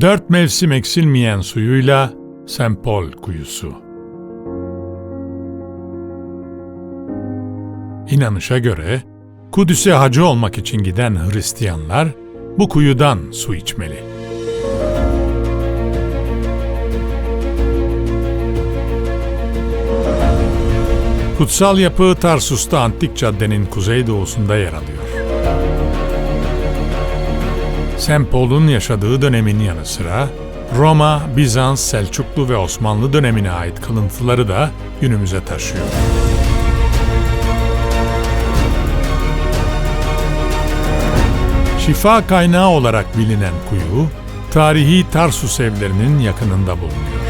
Dört mevsim eksilmeyen suyuyla St. Paul kuyusu. İnanışa göre Kudüs'e hacı olmak için giden Hristiyanlar bu kuyudan su içmeli. Kutsal yapı Tarsus'ta Antik Cadde'nin kuzeydoğusunda yer alıyor. St. Paul'un yaşadığı dönemin yanı sıra Roma, Bizans, Selçuklu ve Osmanlı dönemine ait kalıntıları da günümüze taşıyor. Şifa kaynağı olarak bilinen kuyu, tarihi Tarsus evlerinin yakınında bulunuyor.